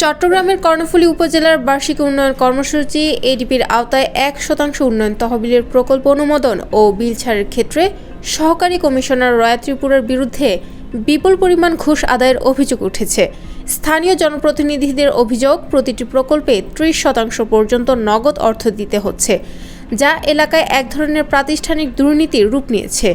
চট্টগ্রামের কর্ণফুলী উপজেলার বার্ষিক উন্নয়ন কর্মসূচি এডিপির আওতায় এক শতাংশ উন্নয়ন তহবিলের প্রকল্প অনুমোদন ও বিল ছাড়ের ক্ষেত্রে সহকারী কমিশনার রয়া ত্রিপুরার বিরুদ্ধে বিপুল পরিমাণ ঘুষ আদায়ের অভিযোগ উঠেছে। স্থানীয় জনপ্রতিনিধিদের অভিযোগ, প্রতিটি প্রকল্পে ত্রিশ শতাংশ পর্যন্ত নগদ অর্থ দিতে হচ্ছে, যা এলাকায় এক ধরনের প্রাতিষ্ঠানিক দুর্নীতির রূপ নিয়েছে।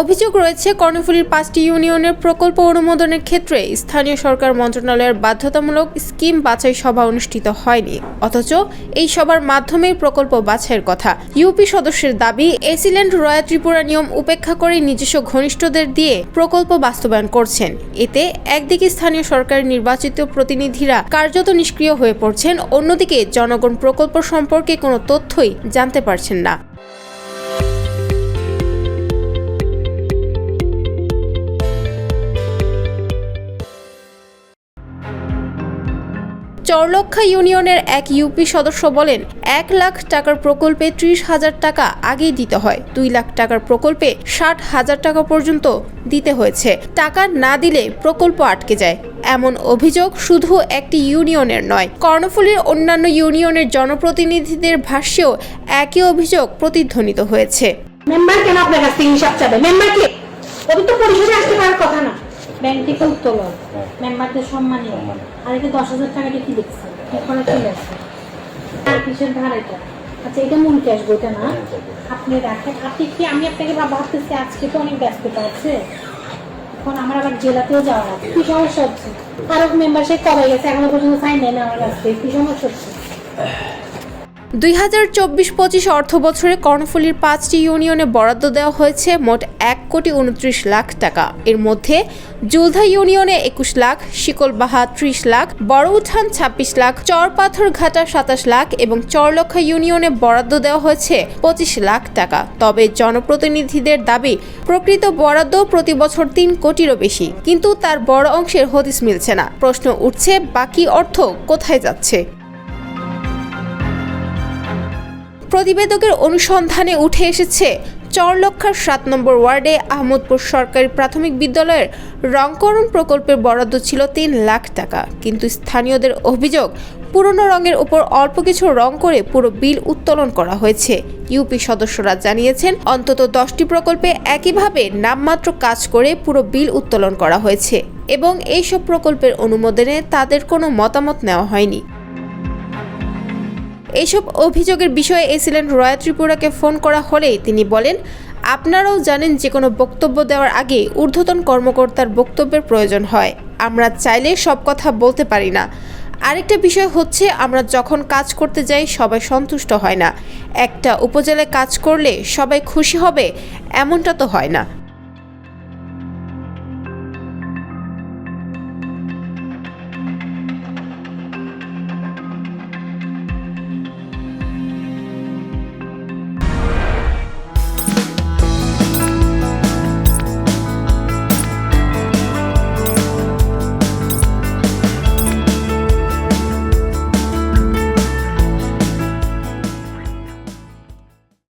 অভিযোগ রয়েছে, কর্ণফুলীর পাঁচটি ইউনিয়নের প্রকল্প অনুমোদনের ক্ষেত্রে স্থানীয় সরকার মন্ত্রণালয়ের বাধ্যতামূলক স্কিম বাছাই সভা অনুষ্ঠিত হয়নি। অথচ এই সভার মাধ্যমেই প্রকল্প বাছাইয়ের কথা। ইউপি সদস্যের দাবি, এসিল্যান্ড রয়া ত্রিপুরা নিয়ম উপেক্ষা করে নিজস্ব ঘনিষ্ঠদের দিয়ে প্রকল্প বাস্তবায়ন করছেন। এতে একদিকে স্থানীয় সরকারের নির্বাচিত প্রতিনিধিরা কার্যত নিষ্ক্রিয় হয়ে পড়ছেন, অন্যদিকে জনগণ প্রকল্প সম্পর্কে কোনো তথ্যই জানতে পারছেন না। চরলক্ষা ইউনিয়নের এক ইউপি সদস্য বলেন, এক লাখ টাকার প্রকল্পে ত্রিশ হাজার টাকা আগেই দিতে হয়। দুই লাখ টাকার প্রকল্পে ষাট হাজার টাকা পর্যন্ত দিতে হয়েছে। টাকা না দিলে প্রকল্প আটকে যায়। এমন অভিযোগ শুধু একটি ইউনিয়নের নয়, কর্ণফুলীর অন্যান্য ইউনিয়নের জনপ্রতিনিধিদের ভাষ্যেও একই অভিযোগ প্রতিধ্বনিত হয়েছে। মেম্বার কেন আপনার কাছ থেকে হিসাব চাবে? মেম্বার কে? ওদের তো পরিশোধে আসতে পারার কথা না। ব্যাংক থেকে উত্তোলন। মেম্বারদের সম্মানে। আর এটা দশ হাজার টাকাটা কি দেখছে কি খরচ চলে আসছে। আর কিসের ধার এটা? আচ্ছা এটা মূল ক্যাশ বইটা না? আপনি রাখেন। আপনি কি আমি আপনাকে ভাবতেছি আজকে তো অনেক ব্যস্ততা আছে। এখন আমার আবার জেলাতেও যাওয়া আছে কি সমস্যা হচ্ছে? আরও মেম্বারশিপ কবে গেছে এখনও পর্যন্ত সাইন নেই না আমার কাছ থেকে। কি সমস্যা হচ্ছে? দুই হাজার চব্বিশ পঁচিশ অর্থ বছরে কর্ণফুলীর পাঁচটি ইউনিয়নে বরাদ্দ দেওয়া হয়েছে মোট এক কোটি উনত্রিশ লাখ টাকা। এর মধ্যে জুলধা ইউনিয়নে একুশ লাখ, শিকলবাহা ত্রিশ লাখ বড় উঠান ছাব্বিশ লাখ চরপাথর ঘাটা সাতাশ লাখ এবং চরলক্ষা ইউনিয়নে বরাদ্দ দেওয়া হয়েছে পঁচিশ লাখ টাকা। তবে জনপ্রতিনিধিদের দাবি, প্রকৃত বরাদ্দ প্রতি বছর তিন কোটিরও বেশি। কিন্তু তার বড় অংশের হদিস মিলছে না। প্রশ্ন উঠছে, বাকি অর্থ কোথায় যাচ্ছে? প্রতিবেদকের অনুসন্ধানে উঠে এসেছে, চরলক্ষার সাত নম্বর ওয়ার্ডে আহমদপুর সরকারি প্রাথমিক বিদ্যালয়ের রংকরণ প্রকল্পের বরাদ্দ ছিল তিন লাখ টাকা। কিন্তু স্থানীয়দের অভিযোগ, পুরনো রঙের উপর অল্প কিছু রং করে পুরো বিল উত্তোলন করা হয়েছে। ইউপি সদস্যরা জানিয়েছেন, অন্তত দশটি প্রকল্পে একইভাবে নামমাত্র কাজ করে পুরো বিল উত্তোলন করা হয়েছে এবং এইসব প্রকল্পের অনুমোদনে তাদের কোনো মতামত নেওয়া হয়নি। এইসব অভিযোগের বিষয়ে এসিলেন্ট রয়া ত্রিপুরাকে ফোন করা হলেই তিনি বলেন, আপনারাও জানেন যে কোনো বক্তব্য দেওয়ার আগে ঊর্ধ্বতন কর্মকর্তার বক্তব্যের প্রয়োজন হয়। আমরা চাইলে সব কথা বলতে পারি না। আরেকটা বিষয় হচ্ছে, আমরা যখন কাজ করতে যাই, সবাই সন্তুষ্ট হয় না। একটা উপজেলায় কাজ করলে সবাই খুশি হবে, এমনটা তো হয় না।